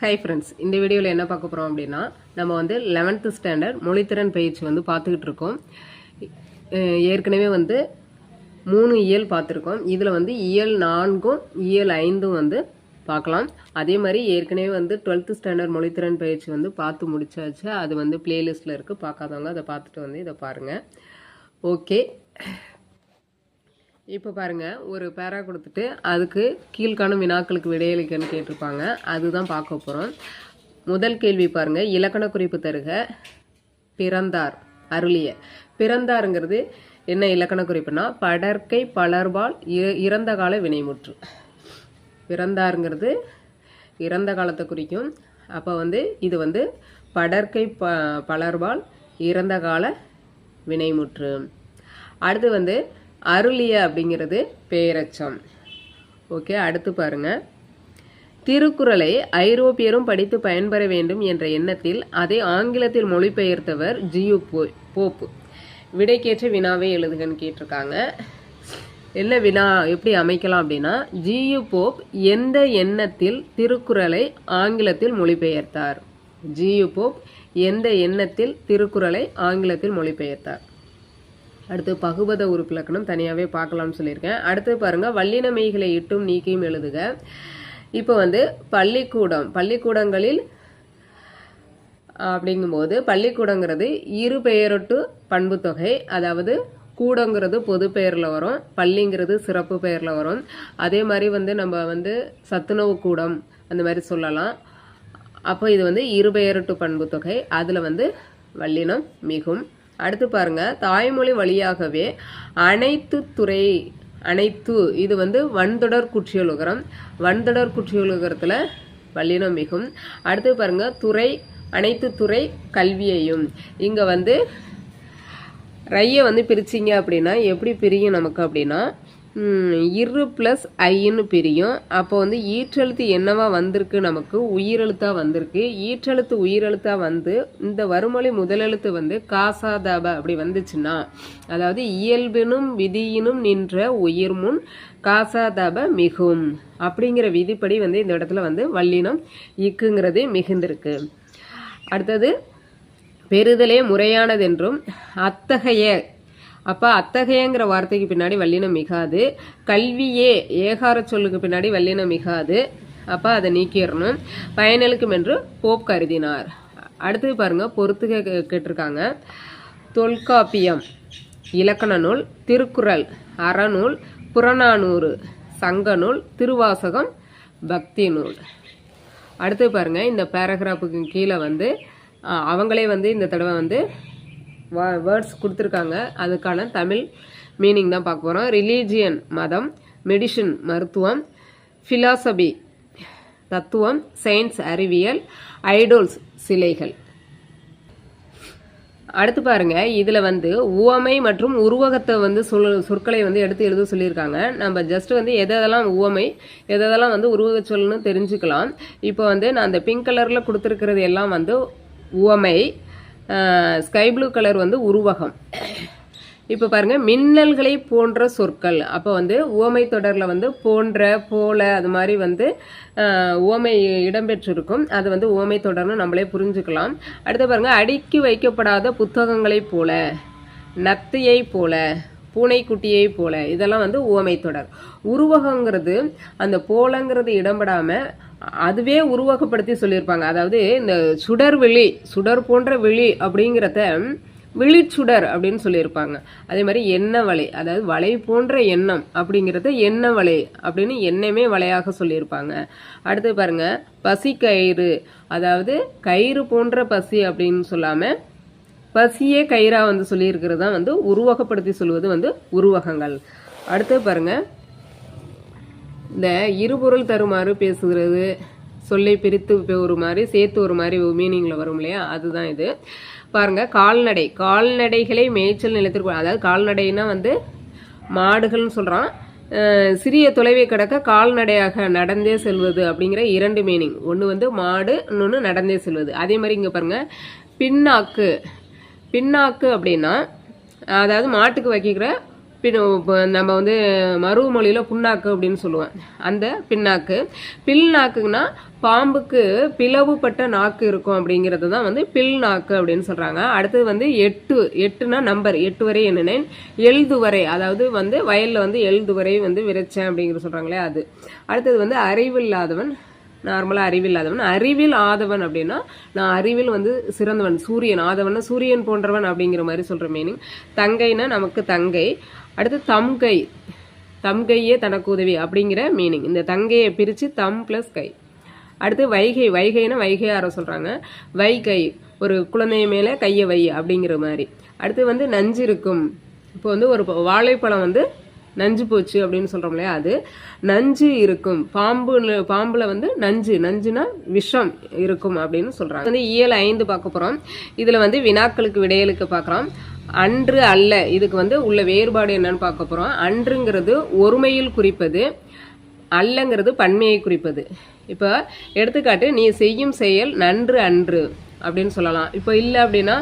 Hi friends இந்த வீடியோவில் என்ன பார்க்க போகிறோம் அப்படின்னா நம்ம வந்து லெவன்த்து ஸ்டாண்டர்ட் மொழித்திறன் பயிற்சி வந்து பார்த்துக்கிட்டு இருக்கோம். ஏற்கனவே வந்து மூணு இயல் பார்த்துருக்கோம். இதில் வந்து இயல் நான்கும் இயல் ஐந்தும் வந்து பார்க்கலாம். அதே மாதிரி ஏற்கனவே வந்து டுவெல்த்து ஸ்டாண்டர்ட் மொழித்திறன் பயிற்சி வந்து பார்த்து முடிச்சாச்சு. அது வந்து பிளேலிஸ்ட்டில் இருக்குது பார்க்காதவங்க அதை பார்த்துட்டு வந்து இதை பாருங்கள் ஓகே இப்போ பாருங்கள் ஒரு பேரா கொடுத்துட்டு அதுக்கு கீழ்காணும் வினாக்களுக்கு விடையளிக்கன்னு கேட்டிருப்பாங்க. அதுதான் பார்க்க போகிறோம் முதல் கேள்வி பாருங்கள் இலக்கண குறிப்பு தருக. பிறந்தார் அருளிய. பிறந்தாருங்கிறது என்ன இலக்கண குறிப்புனா படற்கை பலர்பால் இறந்த கால வினைமுற்று. பிறந்தாருங்கிறது இறந்த காலத்தை குறிக்கும். அப்போ வந்து இது வந்து படற்கை ப பலர்பால் இறந்த கால வினைமுற்று. அடுத்து வந்து அருளிய அப்படிங்கிறது பேரச்சம். ஓகே அடுத்து பாருங்க. திருக்குறளை ஐரோப்பியரும் படித்து பயன்பெற வேண்டும் என்ற எண்ணத்தில் அதை ஆங்கிலத்தில் மொழிபெயர்த்தவர் ஜியு போ- போப்பு. விடைக்கேற்ற வினாவை எழுதுகன்னு கேட்டிருக்காங்க. என்ன வினா எப்படி அமைக்கலாம் அப்படின்னா ஜியு போப் எந்த எண்ணத்தில் திருக்குறளை ஆங்கிலத்தில் மொழிபெயர்த்தார்? ஜியு போப் எந்த எண்ணத்தில் திருக்குறளை ஆங்கிலத்தில் மொழிபெயர்த்தார்? அடுத்து பகுபத உறுப்பிலக்கணம் தனியாகவே பார்க்கலாம்னு சொல்லியிருக்கேன். அடுத்து பாருங்கள் வல்லின மெய்களை இட்டும் நீக்கியும் எழுதுக. இப்போ வந்து பள்ளிக்கூடம் பள்ளிக்கூடங்களில் அப்படிங்கும்போது பள்ளிக்கூடங்கிறது இரு பெயரொட்டு பண்புத்தொகை அதாவது கூடங்கிறது பொது பெயரில் வரும் பள்ளிங்கிறது சிறப்பு பெயரில் வரும். அதே மாதிரி வந்து நம்ம வந்து சத்துணவு கூடம் அந்த மாதிரி சொல்லலாம். அப்போ இது வந்து இரு பெயரொட்டு பண்புத்தொகை அதில் வந்து வல்லினம் மிகும். அடுத்து பாருங்க தாய்மொழி வழியாகவே அனைத்து துறை அனைத்து இது வந்து வன்தொடர் குற்றியலுகரம். வன்தொடர் குற்றியலுகரத்தில் வல்லினம் மிகும். அடுத்து பாருங்க துறை அனைத்து துறை கல்வியையும். இங்கே வந்து ரையை வந்து பிரிச்சிங்க அப்படின்னா எப்படி பிரியும் நமக்கு அப்படின்னா இரு ப்ளஸ் ஐன்னு பிரியும். அப்போ வந்து ஈற்றெழுத்து என்னவா வந்திருக்கு நமக்கு? உயிரெழுத்தாக வந்திருக்கு. ஈற்றெழுத்து உயிரெழுத்தாக வந்து இந்த வருமொழி முதலெழுத்து வந்து காசாதாப அப்படி வந்துச்சுன்னா அதாவது இயல்பினும் விதியினும் நின்ற உயிர் முன் காசாதாப மிகும். அப்படிங்கிற விதிப்படி வந்து இந்த இடத்துல வந்து வல்லினம் இக்குங்கிறது மிகுந்திருக்கு. அடுத்தது பெறுதலே முறையானதென்றும் அத்தகைய அப்போ அத்தகையங்கிற வார்த்தைக்கு பின்னாடி வல்லினம் மிகாது. கல்வியே ஏகார சொல்லுக்கு பின்னாடி வல்லினம் மிகாது. அப்போ அதை நீக்கிடணும். பயனளிக்கும் என்று போப் கருதினார். அடுத்தது பாருங்க பொறுத்துக கேட்டிருக்காங்க. தொல்காப்பியம் இலக்கண நூல். திருக்குறள் அறநூல். புறநானூறு சங்கநூல் திருவாசகம் பக்தி நூல். அடுத்து பாருங்க இந்த பேராகிராஃபுக்கு கீழே வந்து அவங்களே வந்து இந்த தடவை வந்து வேர்ட்ஸ் கொடுத்துருக்காங்க. அதுக்கான தமிழ் மீனிங் தான் பார்க்க போகிறோம் ரிலீஜியன் மதம் மெடிஷன் மருத்துவம் ஃபிலாசபி தத்துவம் சயின்ஸ் அறிவியல் ஐடோல்ஸ் சிலைகள். அடுத்து பாருங்க. இதில் வந்து உவமை மற்றும் உருவகத்தை வந்து சொல் சொற்களை வந்து எடுத்து எழுத சொல்லியிருக்காங்க. நம்ம ஜஸ்ட் வந்து எதெல்லாம் உவமை எதெல்லாம் வந்து உருவக சொல்லுன்னு தெரிஞ்சுக்கலாம். இப்போ வந்து நான் அந்த பிங்க் கலரில் கொடுத்துருக்கிறது எல்லாம் வந்து உவமை. ஸ்கை ப்ளூ கலர் வந்து உருவகம். இப்போ பாருங்கள் மின்னல்களை போன்ற சொற்கள். அப்போ வந்து ஓமை தொடரில் வந்து போன்ற போல அது மாதிரி வந்து ஓமை உவமை இடம்பெற்றிருக்கும். அது வந்து ஓமை தொடர்னு நம்மளே புரிஞ்சுக்கலாம். அடுத்து பாருங்கள் அடுக்கி வைக்கப்படாத புத்தகங்களைப் போல நத்தையை போல பூனைக்குட்டியை போல. இதெல்லாம் வந்து உவமை தொடர். உருவகங்கிறது அந்த போலங்கிறது இடம்படாம அதுவே உருவகப்படுத்தி சொல்லியிருப்பாங்க. அதாவது இந்த சுடர் வெளி சுடர் போன்ற வெளி அப்படிங்கிறத விழிச்சுடர் அப்படின்னு சொல்லியிருப்பாங்க. அதே மாதிரி எண்ண வலை அதாவது வலை போன்ற எண்ணம் அப்படிங்கிறத எண்ண வலை அப்படின்னு எண்ணமே வலையாக சொல்லியிருப்பாங்க. அடுத்து பாருங்க பசி கயிறு அதாவது கயிறு போன்ற பசி அப்படின்னு சொல்லாமல் பசியே கயிறா வந்து சொல்லியிருக்கிறது தான் வந்து உருவகப்படுத்தி சொல்வது வந்து உருவகங்கள். அடுத்து பாருங்க. இந்த இருபொருள் தருமாறு பேசுகிறது சொல்லை பிரித்து ஒரு மாதிரி சேர்த்து ஒரு மாதிரி மீனிங்கில் வரும் இல்லையா? அதுதான் இது. பாருங்க கால்நடை. கால்நடைகளை மேய்ச்சல் நிலத்திற்கு அதாவது கால்நடைனா வந்து மாடுகள்னு சொல்கிறான் சிறிய தொலைவை கடக்க கால்நடையாக நடந்தே செல்வது அப்படிங்கிற இரண்டு மீனிங் ஒன்று வந்து மாடு இன்னொன்று நடந்தே செல்வது. அதே மாதிரி இங்கே பாருங்கள் பின்னாக்கு. பின்னாக்கு அப்படின்னா அதாவது மாட்டுக்கு வைக்கிற பின் இப்போ நம்ம வந்து மருவமொழியில் புண்ணாக்கு அப்படின்னு சொல்லுவேன் அந்த பின்னாக்கு. பில் நாக்குன்னா பாம்புக்கு பிளவுபட்ட நாக்கு இருக்கும் அப்படிங்கிறது தான் வந்து பில் நாக்கு அப்படின்னு சொல்கிறாங்க அடுத்தது வந்து எட்டு. எட்டுனா நம்பர் எட்டு வரை என்னென்னேன் எழுதுவரை. அதாவது வந்து வயலில் வந்து எழுதுவரை வந்து விரைச்சேன் அப்படிங்கிற சொல்கிறாங்களே அது. அடுத்தது வந்து அறிவில்லாதவன். நார்மலாக அறிவில்லாதவன். அறிவில் ஆதவன் அப்படின்னா நான் அறிவில் வந்து சிறந்தவன் சூரியன். ஆதவன் சூரியன் போன்றவன் அப்படிங்கிற மாதிரி சொல்கிற மீனிங் தங்கைனா நமக்கு தங்கை. அடுத்து தம்கை. தம்கையே தனக்கு உதவி அப்படிங்கிற மீனிங் இந்த தங்கையை பிரித்து தம் ப்ளஸ் கை. அடுத்து வைகை. வைகைனா வைகையார சொல்கிறாங்க வைகை ஒரு குழந்தை மேலே கையை வை அப்படிங்கிற மாதிரி. அடுத்து வந்து நஞ்சு இருக்கும். இப்போ வந்து ஒரு வாழைப்பழம் வந்து நஞ்சு போச்சு அப்படின்னு சொல்கிறோம் இல்லையா அது? நஞ்சு இருக்கும். பாம்பு பாம்பில் வந்து நஞ்சு. நஞ்சுனா விஷம் இருக்கும் அப்படின்னு சொல்கிறாங்க வந்து இயல் ஐந்து பார்க்க போகிறோம் இதில் வந்து வினாக்களுக்கு விடையலுக்கு பார்க்குறோம். அன்று அல்ல. இதுக்கு வந்து உள்ள வேறுபாடு என்னன்னு பார்க்க போகிறோம் அன்றுங்கிறது ஒருமையில் குறிப்பது அல்லங்கிறது பன்மையை குறிப்பது. இப்போ எடுத்துக்காட்டு நீ செய்யும் செயல் நன்று அன்று அப்படின்னு சொல்லலாம். இப்போ இல்லை அப்படின்னா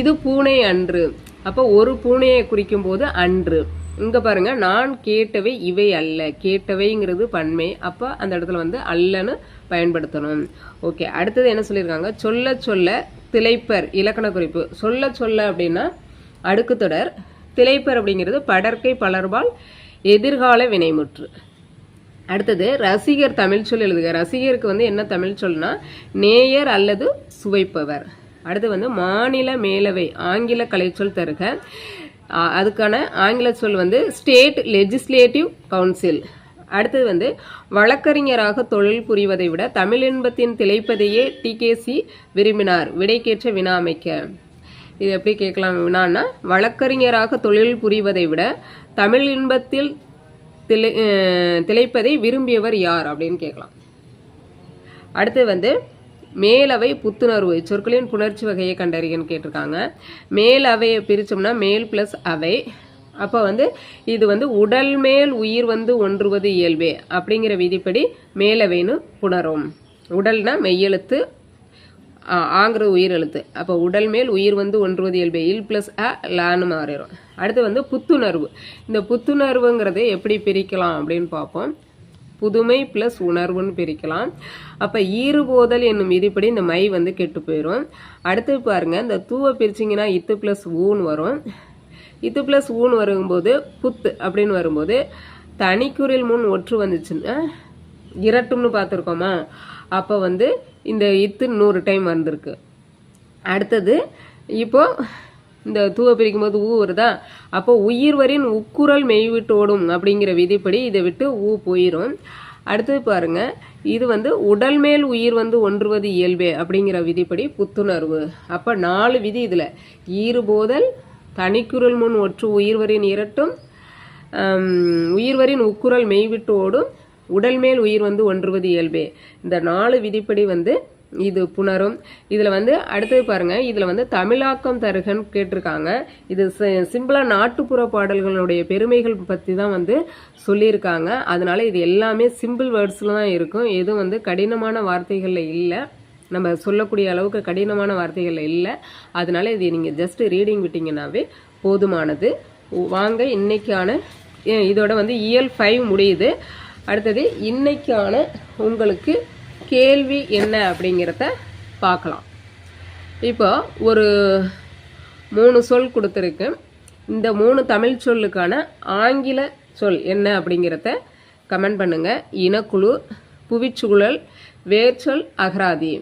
இது பூனை அன்று. அப்போ ஒரு பூனையை குறிக்கும் போது அன்று. இங்க பாருங்க நான் கேட்டவை இவை அல்ல. கேட்டவைங்கிறது பன்மை. அப்ப அந்த இடத்துல வந்து அல்லன்னு பயன்படுத்தணும். ஓகே அடுத்தது என்ன சொல்லியிருக்காங்க? சொல்ல சொல்ல திளைப்பர் இலக்கண குறிப்பு. சொல்ல சொல்ல அப்படின்னா அடுக்கு தொடர். திளைப்பர் அப்படிங்கிறது படற்கை பலர்பால் எதிர்கால வினைமுற்று. அடுத்தது ரசிகர் தமிழ் சொல் எழுதுக. ரசிகருக்கு வந்து என்ன தமிழ் சொல்னா? நேயர் அல்லது சுவைப்பவர். அடுத்து வந்து மாநில மேலவை ஆங்கில கலைச்சொல் தருக. அதுக்கான ஆங்கில சொல் வந்து ஸ்டேட் லெஜிஸ்லேட்டிவ் கவுன்சில் அடுத்தது வந்து வழக்கறிஞராக தொழில் புரிவதை விட தமிழ் இன்பத்தின் திளைப்பதையே டிகேசி விரும்பினார். விடைக்கேற்ற வினா அமைக்க. இது எப்படி கேட்கலாம்? வினான்னா வழக்கறிஞராக தொழில் புரிவதை விட தமிழ் இன்பத்தில் திளை திளைப்பதை விரும்பியவர் யார்? அப்படின்னு கேட்கலாம். அடுத்து வந்து மேலவை புத்துணர்வு சொற்களின் புணர்ச்சி வகையை கண்டறியன்னு கேட்டிருக்காங்க. மேல் அவையை பிரித்தோம்னா மேல் ப்ளஸ் அவை. அப்போ வந்து இது வந்து உடல் மேல் உயிர் வந்து ஒன்றுவது இயல்பே அப்படிங்கிற விதிப்படி மேலவைன்னு புணரும். உடல்னா மெய்யெழுத்து ஆங்கிற உயிர் எழுத்து அப்போ உடல் மேல் உயிர் வந்து ஒன்றுவது இயல்பே. இல் ப்ளஸ் அ லான்னு மாறிடும். அடுத்து வந்து புத்துணர்வு. இந்த புத்துணர்வுங்கிறத எப்படி பிரிக்கலாம் அப்படின்னு பார்ப்போம். புதுமை ப்ளஸ் உணர்வுன்னு பிரிக்கலாம். அப்போ ஈறுபோதல் என்னும் விதிப்படி இந்த மை வந்து கெட்டு போயிடும் அடுத்து பாருங்க இந்த தூவை பிரிச்சிங்கன்னா இத்து ப்ளஸ் ஊன் வரும். இத்து ப்ளஸ் ஊன் வரும்போது புத்து அப்படின்னு வரும்போது தனிக்குறில் முன் ஒற்று வந்துச்சுன்னா இரட்டும்னு பார்த்துருக்கோமா? அப்போ வந்து இந்த இத்து நூறு டைம் வந்திருக்கு. அடுத்தது இப்போது இந்த தூவை பிரிக்கும் போது ஊ வருதா? அப்போ உயிர்வரின் உக்குரல் மெய்விட்டு ஓடும் அப்படிங்கிற விதிப்படி இதை விட்டு ஊ போயிடும் அடுத்தது பாருங்க இது வந்து உடல் மேல் உயிர் வந்து ஒன்றுவது இயல்பே அப்படிங்கிற விதிப்படி புத்துணர்வு. அப்போ நாலு விதி இதில். ஈறுபோதல் தனிக்குரல் முன் ஒற்று உயிர்வரின் இரட்டும் உயிர்வரின் உக்குரல் மெய்விட்டு ஓடும் உடல் மேல் உயிர் வந்து ஒன்றுவது இயல்பே. இந்த நாலு விதிப்படி வந்து இது புணரும். இதில் வந்து அடுத்தது பாருங்கள் இதில் வந்து தமிழாக்கம் தருகன்னு கேட்டிருக்காங்க. இது சிம்பிளாக நாட்டுப்புற பாடல்களுடைய பெருமைகள் பற்றி தான் வந்து சொல்லியிருக்காங்க. அதனால் இது எல்லாமே சிம்பிள் வேர்ட்ஸில் தான் இருக்கும். எதுவும் வந்து கடினமான வார்த்தைகளில் இல்லை. நம்ம சொல்லக்கூடிய அளவுக்கு கடினமான வார்த்தைகளில் இல்லை. அதனால் இது நீங்கள் ஜஸ்ட் ரீடிங் விட்டிங்கன்னாவே போதுமானது. வாங்க இன்றைக்கான இதோட வந்து இயல் ஃபைவ் முடியுது. அடுத்தது இன்னைக்கான உங்களுக்கு கேள்வி என்ன அப்படிங்கிறத பார்க்கலாம். இப்போ ஒரு மூணு சொல் கொடுத்துருக்கு. இந்த மூணு தமிழ் சொல்லுக்கான ஆங்கில சொல் என்ன அப்படிங்கிறத கமெண்ட் பண்ணுங்கள் இனக்குழு புவிச்சுழல் வேர்ச்சொல் அகராதி.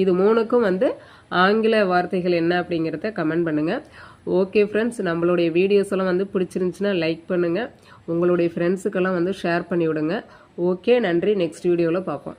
இது மூணுக்கும் வந்து ஆங்கில வார்த்தைகள் என்ன அப்படிங்கிறத கமெண்ட் பண்ணுங்கள் ஓகே ஃப்ரெண்ட்ஸ் நம்மளுடைய வீடியோஸ் எல்லாம் வந்து பிடிச்சிருந்துச்சுன்னா லைக் பண்ணுங்கள் உங்களுடைய ஃப்ரெண்ட்ஸுக்கெல்லாம் வந்து ஷேர் பண்ணி விடுங்க ஓகே நன்றி. நெக்ஸ்ட் வீடியோவில் பார்ப்போம்.